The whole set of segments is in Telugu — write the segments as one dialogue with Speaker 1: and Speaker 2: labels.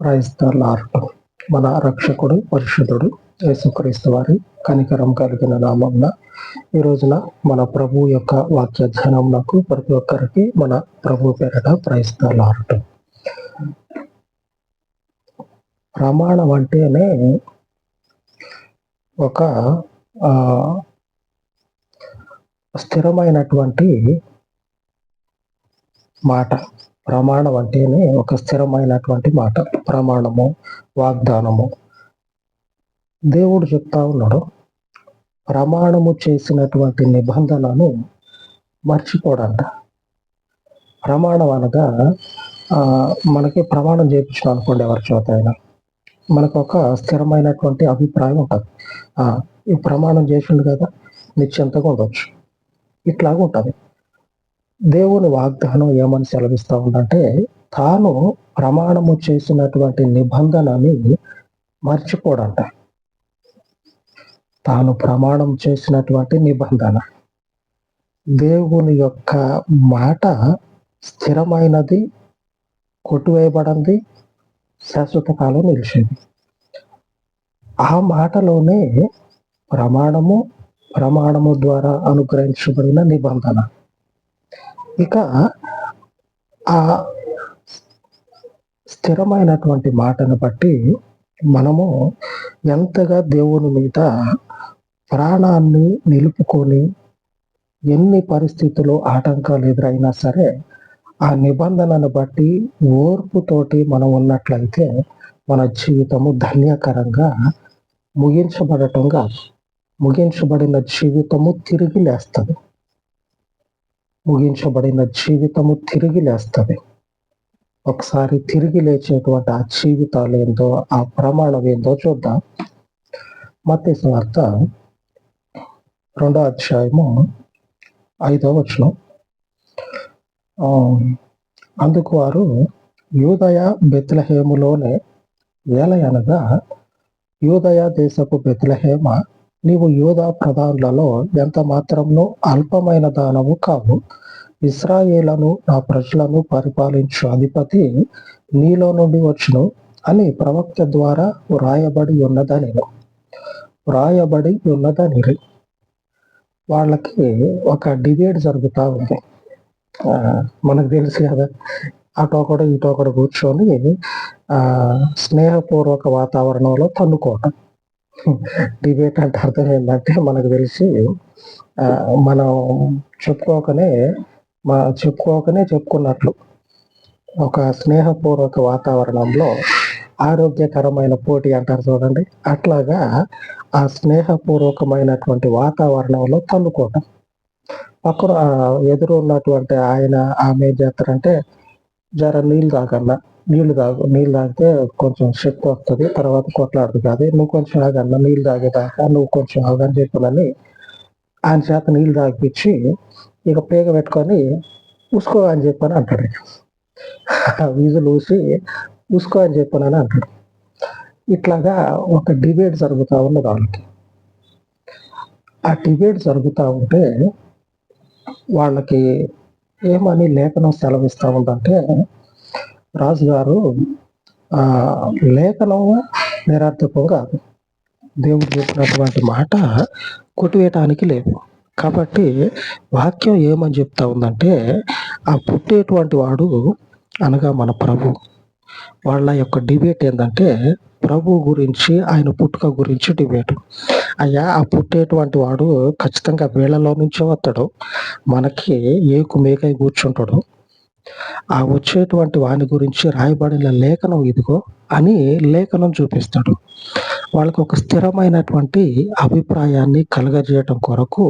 Speaker 1: క్రైస్తలార్ట్ మన రక్షకుడు పరిశుద్ధుడు యేసుక్రీస్తు వారి కనికరం కలిగిన నామంన ఈ రోజున మన ప్రభు యొక్క వాక్య ధ్యానంకు ప్రతి ఒక్కరికి మన ప్రభు పేరట క్రైస్తలార్ట్ ప్రమాణం అంటేనే ఒక స్థిరమైనటువంటి మాట. ప్రమాణం అంటేనే ఒక స్థిరమైనటువంటి మాట. ప్రమాణము వాగ్దానము. దేవుడు చెప్తా ఉన్నాడు ప్రమాణము చేసినటువంటి నిబంధనను మర్చిపోడంట. ప్రమాణం అనగా ఆ, మనకి ప్రమాణం చేయించడం అనుకోండి ఎవరి చేత అయినా. మనకు ఒక స్థిరమైనటువంటి అభిప్రాయం ఉంటుంది. ఆ, ఈ ప్రమాణం చేసిండు కదా నిశ్చంతగా ఉండొచ్చు. ఇట్లాగా ఉంటుంది దేవుని వాగ్దానం ఏమని సెలవిస్తూ ఉందంటే తాను ప్రమాణము చేసినటువంటి నిబంధనని మర్చిపోడంట. తాను ప్రమాణం చేసినటువంటి నిబంధన. దేవుని యొక్క మాట స్థిరమైనది కొట్టువేయబడింది శాశ్వత కాలం నిలిచింది. ఆ మాటలోనే ప్రమాణము ప్రమాణము ద్వారా అనుగ్రహించబడిన నిబంధన. ఇక ఆ స్థిరమైనటువంటి మాటను బట్టి మనము ఎంతగా దేవుని మీద ప్రాణాన్ని నిలుపుకొని ఎన్ని పరిస్థితులు ఆటంకాలు ఎదురైనా సరే ఆ నిబంధనను బట్టి ఓర్పుతోటి మనం ఉన్నట్లయితే మన జీవితము ధన్యకరంగా ముగించబడటం కాదు. ముగించబడిన జీవితము తిరిగి లేస్తుంది. ముగించబడిన జీవితము తిరిగి లేస్తుంది. ఒకసారి తిరిగి లేచేటువంటి ఆ జీవితాలు ఏందో ఆ ప్రమాణం ఏందో చూద్దాం. మత్తి వార్త రెండో అధ్యాయము ఐదో వచనం. ఆ, అందుకు వారు యూదయ బెత్లహేములోనే అనగా యూదయ దేశపు బెత్లహేమ నీవు యోధ ప్రధానులలో ఎంత మాత్రమును అల్పమైన దానము కావు. ఇస్రాయేలను నా ప్రజలను పరిపాలించు అధిపతి నీలో నుండి వచ్చును అని ప్రవక్త ద్వారా వ్రాయబడి ఉన్నదని వ్రాయబడి ఉన్నదని వాళ్ళకి ఒక డిబేట్ జరుగుతూ ఉంది. ఆ, మనకు తెలుసు కదా అటు ఒకడు ఇటు కూడా కూర్చొని ఆ స్నేహపూర్వక వాతావరణంలో తన్నుకోవటం. డిబేట్ అంటే అర్థం ఏంటంటే మనకు తెలిసి మనం చెప్పుకోకనే మా చెప్పుకోకనే చెప్పుకున్నట్లు. ఒక స్నేహపూర్వక వాతావరణంలో ఆరోగ్యకరమైన పోటీ అంటారు చూడండి. అట్లాగా ఆ స్నేహపూర్వకమైనటువంటి వాతావరణంలో తల్లుకోవడం పక్కన ఎదురు ఉన్నటువంటి ఆయన ఆమె ఏం చేస్తారంటే జర నీళ్ళు తాగన్నా. నీళ్ళు తాగు నీళ్ళు తాగితే కొంచెం శక్తి వస్తుంది తర్వాత కొట్లాడుతుంది కాదు నువ్వు కొంచెం ఆగన్న నీళ్ళు తాగేదాకా నువ్వు కొంచెం ఆగని చెప్పనని ఆయన చేత నీళ్ళు తాగిపించి ఇక పేగ పెట్టుకొని ఉసుకో అని చెప్పని అంటాడు వీజులు ఊసి ఉసుకో అని చెప్పనని అంటాడు. ఇట్లాగా ఒక డిబేట్ జరుగుతూ ఉన్నది వాళ్ళకి. ఆ డిబేట్ జరుగుతూ ఉంటే వాళ్ళకి ఏమని లేఖనం సెలవిస్తూ ఉందంటే రాజుగారు ఆ లేఖనం నిరర్థకం కాదు దేవుడు చెప్పినటువంటి మాట కొట్టివేయటానికి లేదు. కాబట్టి వాక్యం ఏమని చెప్తా ఉందంటే ఆ పుట్టేటువంటి వాడు అనగా మన ప్రభు. వాళ్ళ యొక్క డిబేట్ ఏంటంటే ప్రభు గురించి ఆయన పుట్టుక గురించి డిబేట్. అయ్యా ఆ పుట్టేటువంటి వాడు ఖచ్చితంగా వీళ్ళలో నుంచే వస్తాడు. మనకి ఏకు మేకై కూర్చుంటాడు? ఆ వచ్చేటువంటి వాని గురించి రాయబడిన లేఖనం ఇదిగో అని లేఖనం చూపిస్తాడు. వాళ్ళకి ఒక స్థిరమైనటువంటి అభిప్రాయాన్ని కలగజేయటం కొరకు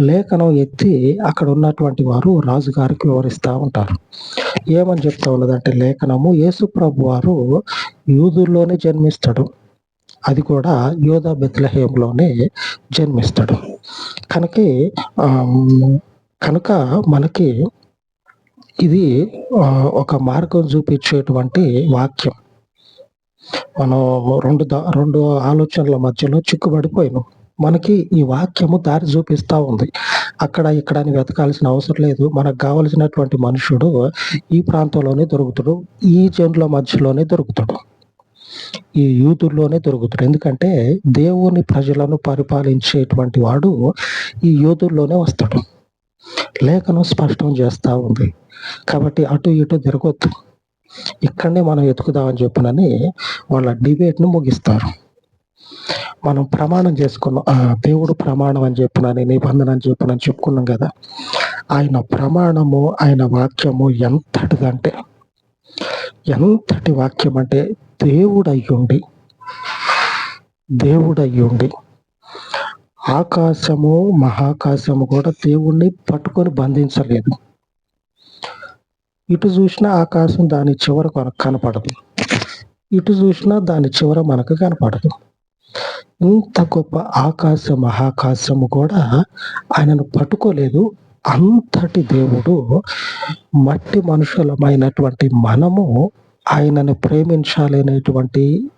Speaker 1: లేఖనం ఎత్తి అక్కడ ఉన్నటువంటి వారు రాజుగారికి వివరిస్తూ ఉంటారు. ఏమని చెప్తా ఉన్నదంటే లేఖనము యేసు ప్రభు వారు యూదుల్లోనే జన్మిస్తాడు. అది కూడా యోధా బెత్లహేమ్లోనే జన్మిస్తాడు. కనుక కనుక మనకి ఇది ఒక మార్గం చూపించేటువంటి వాక్యం. మనం రెండు రెండు ఆలోచనల మధ్యలో చిక్కుబడిపోయాను. మనకి ఈ వాక్యము దారి చూపిస్తా ఉంది. అక్కడ ఇక్కడ అని వెతకాల్సిన అవసరం లేదు. మనకు కావలసినటువంటి మనుషుడు ఈ ప్రాంతంలోనే దొరుకుతాడు ఈ జనుల మధ్యలోనే దొరుకుతాడు ఈ యూదుల్లోనే దొరుకుతాడు. ఎందుకంటే దేవుని ప్రజలను పరిపాలించేటువంటి వాడు ఈ యూదుల్లోనే వస్తాడు. లేఖనం స్పష్టం చేస్తూ ఉంది. కాబట్టి అటు ఇటు తిరగొద్దు. ఇక్కడనే మనం ఎతుకుదామని చెప్పినని వాళ్ళ డిబేట్ను ముగిస్తారు. మనం ప్రమాణం చేసుకున్నాం. దేవుడు ప్రమాణం అని చెప్పినని నిబంధన అని చెప్పినని చెప్పుకున్నాం కదా. ఆయన ప్రమాణము ఆయన వాక్యము ఎంతటిదంటే ఎంతటి వాక్యం అంటే దేవుడయ్యుండి దేవుడయ్యుండి ఆకాశము మహాకాశము కూడా దేవుణ్ణి పట్టుకొని బంధించలేదు. ఇటు చూసినా ఆకాశం దాని చివర కనపడదు. ఇటు చూసినా దాని చివర మనకు కనపడదు. ఇంత గొప్ప ఆకాశ మహాకాశము కూడా ఆయనను పట్టుకోలేదు. అంతటి దేవుడు మట్టి మనుషులమైనటువంటి మనము ఆయనను ప్రేమించాలనేటువంటి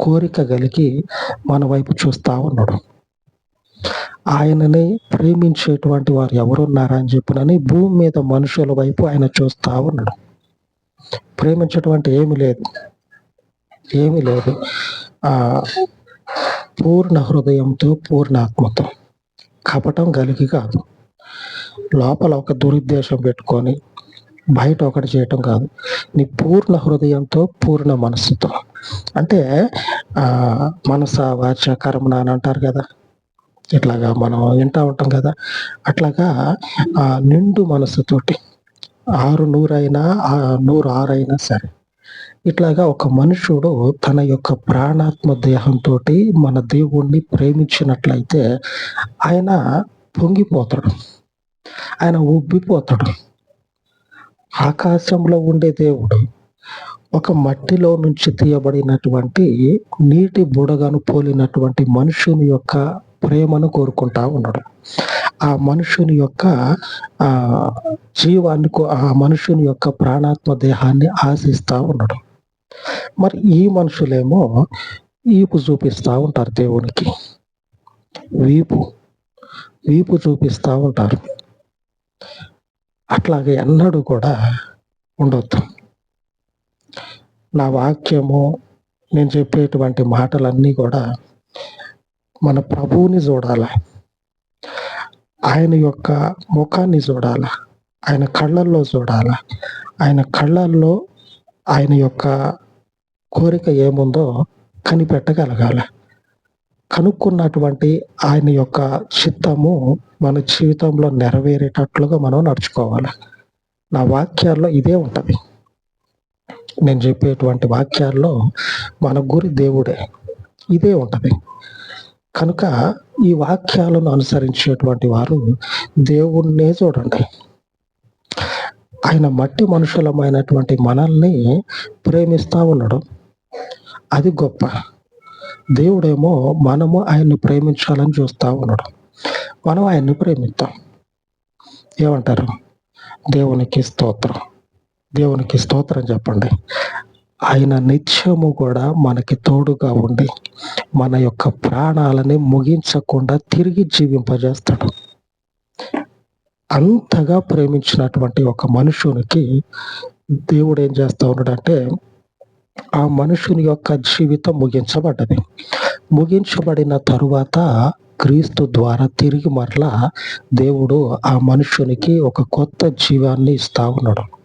Speaker 1: కోరిక కలిగి మన వైపు చూస్తా ఉన్నాడు. ఆయనని ప్రేమించేటువంటి వారు ఎవరున్నారా అని చెప్పినని భూమి మీద మనుషుల వైపు ఆయన చూస్తా ఉన్నాడు. ప్రేమించడం అంటే ఏమి లేదు. ఏమి లేదు. ఆ పూర్ణ హృదయంతో పూర్ణాత్మతో కపటం కలిగి కాదు. లోపల ఒక దురుద్దేశం పెట్టుకొని బయట ఒకటి చేయటం కాదు. నీ పూర్ణ హృదయంతో పూర్ణ మనస్సుతో. అంటే మనస వాచ కర్మణ అని అంటారు కదా. ఇట్లాగా మనం వింటా ఉంటాం కదా అట్లాగా ఆ నిండు మనస్సుతోటి ఆరు నూరైనా ఆ నూరు ఆరైనా సరే ఇట్లాగా ఒక మనుషుడు తన యొక్క ప్రాణాత్మ దేహంతో మన దేవుణ్ణి ప్రేమించినట్లయితే ఆయన పొంగిపోతాడు ఆయన ఉబ్బిపోతాడు. ఆకాశంలో ఉండే దేవుడు ఒక మట్టిలో నుంచి తీయబడినటువంటి నీటి బుడగను పోలినటువంటి మనుషుని యొక్క ప్రేమను కోరుకుంటా ఉన్నాడు ఆ మనుషుని యొక్క ఆ జీవాన్ని ఆ మనుషుని యొక్క ప్రాణాత్మ దేహాన్ని ఆశిస్తా ఉన్నాడు మరి ఈ మనుషులేమో వీపు చూపిస్తూ ఉంటారు దేవునికి. వీపు వీపు చూపిస్తూ ఉంటారు. అట్లాగే ఎన్నడూ కూడా ఉండొద్దు. నా వాక్యము నేను చెప్పేటువంటి మాటలన్నీ కూడా మన ప్రభువుని చూడాల. ఆయన యొక్క ముఖాన్ని చూడాల. ఆయన కళ్ళల్లో చూడాల. ఆయన కళ్ళల్లో ఆయన యొక్క కోరిక ఏముందో కనిపెట్టగలగాల. కనుక్కున్నటువంటి ఆయన యొక్క చిత్తము మన జీవితంలో నెరవేరేటట్లుగా మనం నడుచుకోవాలి. నా వాక్యాల్లో ఇదే ఉంటుంది. నేను చెప్పేటువంటి వాక్యాల్లో మన గురి దేవుడే. ఇదే ఉంటుంది. కనుక ఈ వాక్యాలను అనుసరించేటువంటి వారు దేవుణ్ణే చూడండి. ఆయన మట్టి మనుషులమైనటువంటి మనల్ని ప్రేమిస్తూ ఉన్నాడు. అది గొప్ప. దేవుడేమో మనము ఆయన్ని ప్రేమించాలని చూస్తూ ఉన్నాడు. మనం ఆయన్ని ప్రేమిస్తాం. ఏమంటారు? దేవునికి స్తోత్రం. దేవునికి స్తోత్రం చెప్పండి. ఆయన నిత్యము కూడా మనకి తోడుగా ఉండి మన యొక్క ప్రాణాలని ముగించకుండా తిరిగి జీవింపజేస్తాడు. అంతగా ప్రేమించినటువంటి ఒక మనుషునికి దేవుడు ఏం చేస్తా ఉన్నాడంటే ఆ మనుషుని యొక్క జీవితం ముగించబడ్డది. ముగించబడిన తరువాత క్రీస్తు ద్వారా తిరిగి మరలా దేవుడు ఆ మనుషునికి ఒక కొత్త జీవాన్ని ఇస్తా ఉన్నాడు.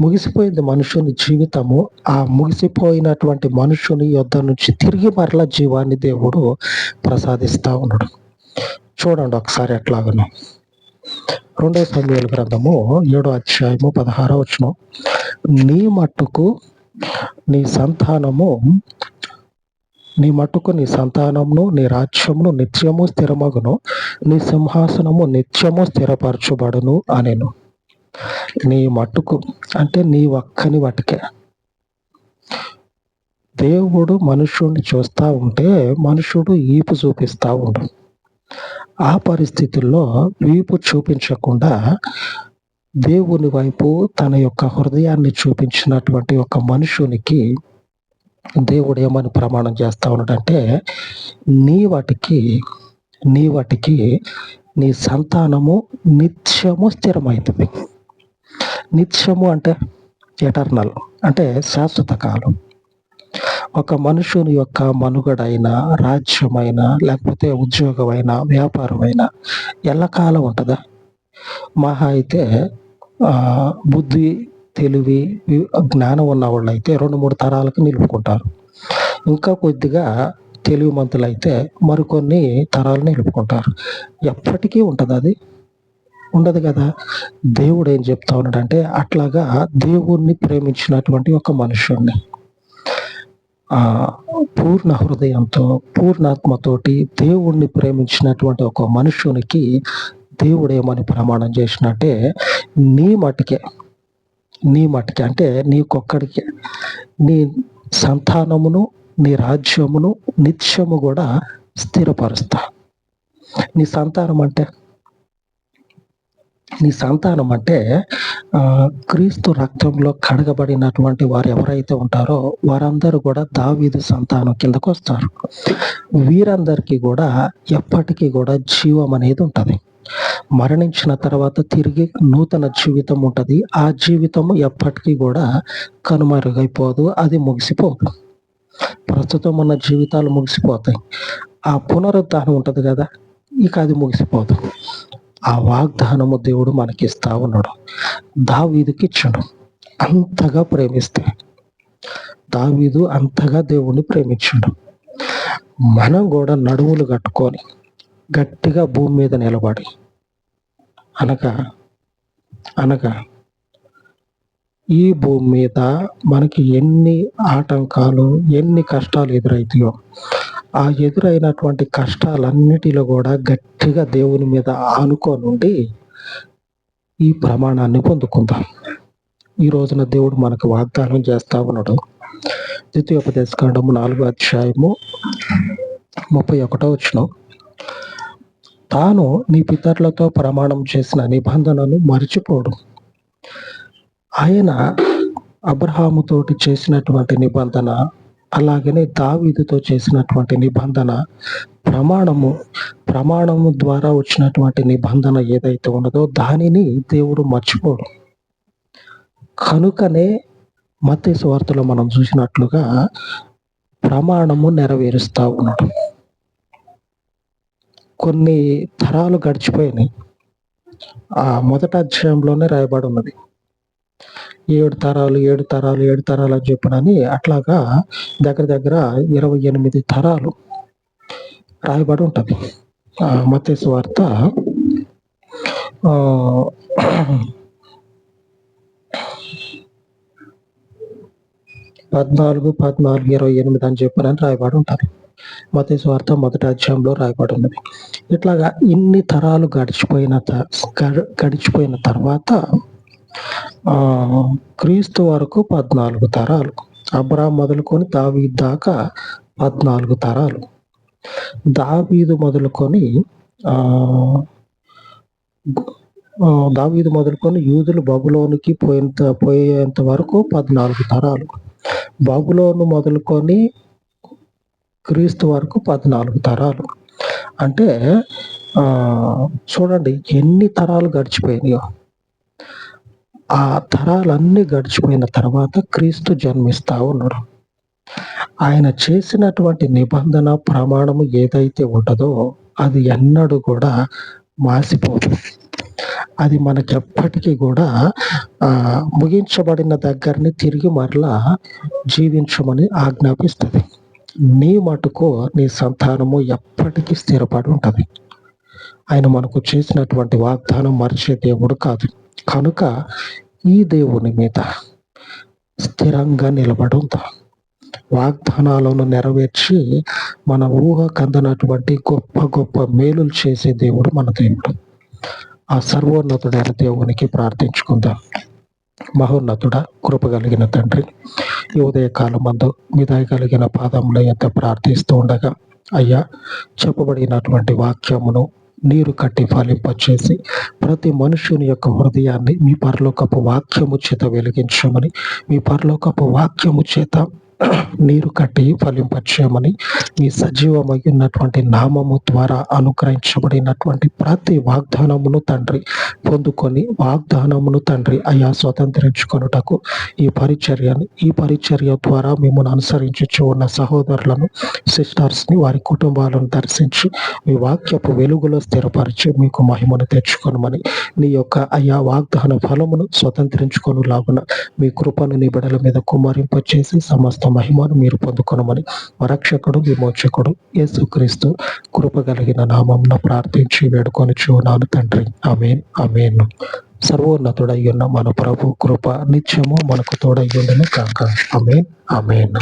Speaker 1: ముగిసిపోయింది మనుషుని జీవితము. ఆ ముగిసిపోయినటువంటి మనుషుని యొద్ద నుంచి తిరిగి మరలా జీవాన్ని దేవుడు ప్రసాదిస్తా ఉన్నాడు. చూడండి ఒకసారి ఎట్లాగను. రెండో సమయాల గ్రంథము ఏడో అధ్యాయము పదహారో వచ్చిన నీ మట్టుకు నీ సంతానము నీ మట్టుకు నీ సంతానమును నీ రాజ్యమును నిత్యము స్థిరమగును. నీ సింహాసనము నిత్యము స్థిరపరచబడును అనేను. నీ మట్టుకు అంటే నీ ఒక్కని వాటికే దేవుడు మనుషుడిని చూస్తా ఉంటే మనుషుడు ఈపు చూపిస్తా ఉండు ఆ పరిస్థితుల్లో వీపు చూపించకుండా దేవుని వైపు తన యొక్క హృదయాన్ని చూపించినటువంటి ఒక మనుషునికి దేవుడు ఏమని ప్రమాణం చేస్తూ ఉన్నాడంటే నీ వాటికి నీ వాటికి నీ సంతానము నిత్యము స్థిరమవుతుంది నిత్యము అంటే ఎటర్నల్ అంటే శాశ్వత కాలం ఒక మనుషుని యొక్క మనుగడైన రాజ్యమైన లేకపోతే ఉద్యోగమైన వ్యాపారమైన ఎల్లకాలం ఉంటుందా? మహా అయితే బుద్ధి తెలివి జ్ఞానం ఉన్న వాళ్ళు అయితే రెండు మూడు తరాలకు నిలుపుకుంటారు. ఇంకా కొద్దిగా తెలివిమంతులైతే మరికొన్ని తరాలు నిలుపుకుంటారు. ఎప్పటికీ ఉంటుంది అది? ఉండదు కదా. దేవుడు ఏం చెప్తా ఉన్నాడంటే అట్లాగా దేవుణ్ణి ప్రేమించినటువంటి ఒక మనుషుణ్ణి. ఆ పూర్ణ హృదయంతో పూర్ణాత్మతోటి దేవుణ్ణి ప్రేమించినటువంటి ఒక మనుషునికి దేవుడు ఏమని ప్రమాణం చేసినట్టే నీ మటుకే నీ మటుకే అంటే నీకొక్కడికే నీ సంతానమును నీ రాజ్యమును నిత్యము కూడా స్థిరపరుస్తా. నీ సంతానం అంటే? నీ సంతానం అంటే క్రీస్తు రక్తంలో కడగబడినటువంటి వారు ఎవరైతే ఉంటారో వారందరూ కూడా దావీదు సంతానం కిందకు వస్తారు. వీరందరికీ కూడా ఎప్పటికీ కూడా జీవం అనేది ఉంటుంది. మరణించిన తర్వాత తిరిగి నూతన జీవితం ఉంటుంది. ఆ జీవితం ఎప్పటికీ కూడా కనుమరుగైపోదు అది ముగిసిపోదు. ప్రస్తుతం ఉన్న జీవితాలు ముగిసిపోతాయి. ఆ పునరుద్ధానం ఉంటుంది కదా ఇక అది ముగిసిపోదు. ఆ వాగ్దానము దేవుడు మనకి ఇస్తా ఉన్నాడు. దావీదుకి ఇచ్చాడు. అంతగా ప్రేమిస్తే దావీదు అంతగా దేవుణ్ణి ప్రేమించాడు. మనం కూడా నడుములు కట్టుకొని గట్టిగా భూమి మీద నిలబడి అనగా అనగా ఈ భూమి మీద మనకి ఎన్ని ఆటంకాలు ఎన్ని కష్టాలు ఎదురైతాయో ఆ ఎదురైనటువంటి కష్టాలన్నిటిలో కూడా గట్టిగా దేవుని మీద ఆనుకోనుండి ఈ ప్రమాణాన్ని పొందుకుందాం. ఈ రోజున దేవుడు మనకు వాగ్దానం చేస్తా ఉన్నాడు. ద్వితీయోపదేశకాండము నాలుగో అధ్యాయము ముప్పై ఒకటో వచ్చిన తాను నీ పితరులతో ప్రమాణం చేసిన నిబంధనను మరిచిపోడు. ఆయన అబ్రహాముతోటి చేసినటువంటి నిబంధన అలాగనే దావీదుతో చేసినటువంటి నిబంధన ప్రమాణము ప్రమాణము ద్వారా వచ్చినటువంటి నిబంధన ఏదైతే ఉన్నదో దానిని దేవుడు మర్చిపోడు. కనుకనే మత్య వార్తలో మనం చూసినట్లుగా ప్రమాణము నెరవేరుస్తా ఉన్నాడు. కొన్ని తరాలు గడిచిపోయినాయి. ఆ మొదట అధ్యాయంలోనే రాయబడి ఉన్నది. ఏడు తరాలు ఏడు తరాలు ఏడు తరాలు అని చెప్పినని అట్లాగా దగ్గర దగ్గర ఇరవై ఎనిమిది తరాలు రాయబడి ఉంటుంది. మతేసు వార్త ఆ, పద్నాలుగు పద్నాలుగు ఇరవై ఎనిమిది అని చెప్పనని రాయబడి ఉంటుంది. మతేసు వార్త మొదటి అధ్యాయంలో రాయబడి ఉన్నది. ఇట్లాగా ఇన్ని తరాలు గడిచిపోయిన త- గడిచిపోయిన తర్వాత క్రీస్తు వరకు పద్నాలుగు తరాలు. అబ్రా మొదలుకొని దావీ దాకా పద్నాలుగు తరాలు. దావీదు మొదలుకొని దావీదు మొదలుకొని యూదులు బబులోనికి పోయేంత పోయేంత వరకు పద్నాలుగు తరాలు. బబులోను మొదలుకొని క్రీస్తు వరకు పద్నాలుగు తరాలు. అంటే చూడండి ఎన్ని తరాలు గడిచిపోయినాయో. ఆ తరాలన్నీ గడిచిపోయిన తర్వాత క్రీస్తు జన్మిస్తా ఉన్నాడు. ఆయన చేసినటువంటి నిబంధన ప్రమాణము ఏదైతే ఉంటుందో అది ఎన్నడూ కూడా మాసిపోదు. అది మనకెప్పటికీ కూడా ఆ ముగించబడిన దగ్గరని తిరిగి మరలా జీవించమని ఆజ్ఞాపిస్తుంది. నీ మటుకు నీ సంతానము ఎప్పటికీ స్థిరపడి ఉంటుంది. ఆయన మనకు చేసినటువంటి వాగ్దానం మరిచే దేవుడు కాదు. కనుక ఈ దేవుని మీద స్థిరంగా నిలబడి వాగ్దానాలను నెరవేర్చి మన ఊహ కందనటువంటి గొప్ప గొప్ప మేలులు చేసే దేవుడు మన దేవుడు. ఆ సర్వోన్నతుడైన దేవునికి ప్రార్థించుకుందాం. మహోన్నతుడ కృప కలిగిన తండ్రి ఈ ఉదయకాలం మందు మీ కలిగిన పాదముల యొక్క ప్రార్థిస్తూ ఉండగా అయ్యా చెప్పబడినటువంటి వాక్యమును నీరు కట్టి ఫలింపచేసి ప్రతి మనుషుని యొక్క హృదయాన్ని మీ పరలోకపు వాక్యము చేత వెలిగించమని మీ పరలోకపు వాక్యము చేత నీరు కట్టి ఫలింపచేయమని మీ సజీవమై ఉన్నటువంటి నామము ద్వారా అనుగ్రహించబడినటువంటి ప్రతి వాగ్దానమును తండ్రి పొందుకొని వాగ్దానమును తండ్రి అయా స్వతంత్రించుకొనుటకు ఈ పరిచర్యని ఈ పరిచర్య ద్వారా మిమ్మల్ని అనుసరించు ఉన్న సహోదరులను సిస్టర్స్ని వారి కుటుంబాలను దర్శించి మీ వాక్యపు వెలుగులో స్థిరపరిచి మీకు మహిమను తెచ్చుకొనమని నీ యొక్క అయా వాగ్దాన ఫలమును స్వతంత్రించుకొని లాగున మీ కృపను నీ బిడల మీద కుమరింపచేసి సమస్త మహిమను మీరు పొందుకొనమని రక్షకుడు విమోచకుడు యేసుక్రీస్తు కృపగలిగిన నామంన ప్రార్థించి వేడుకొని చూనాను తండ్రి. అమేన్ అమేన్ సర్వోన్నతుడయ్యున్న మన ప్రభు కృప నిత్యము మనకు తోడయ్యుండను కాక అమేన్ అమేన్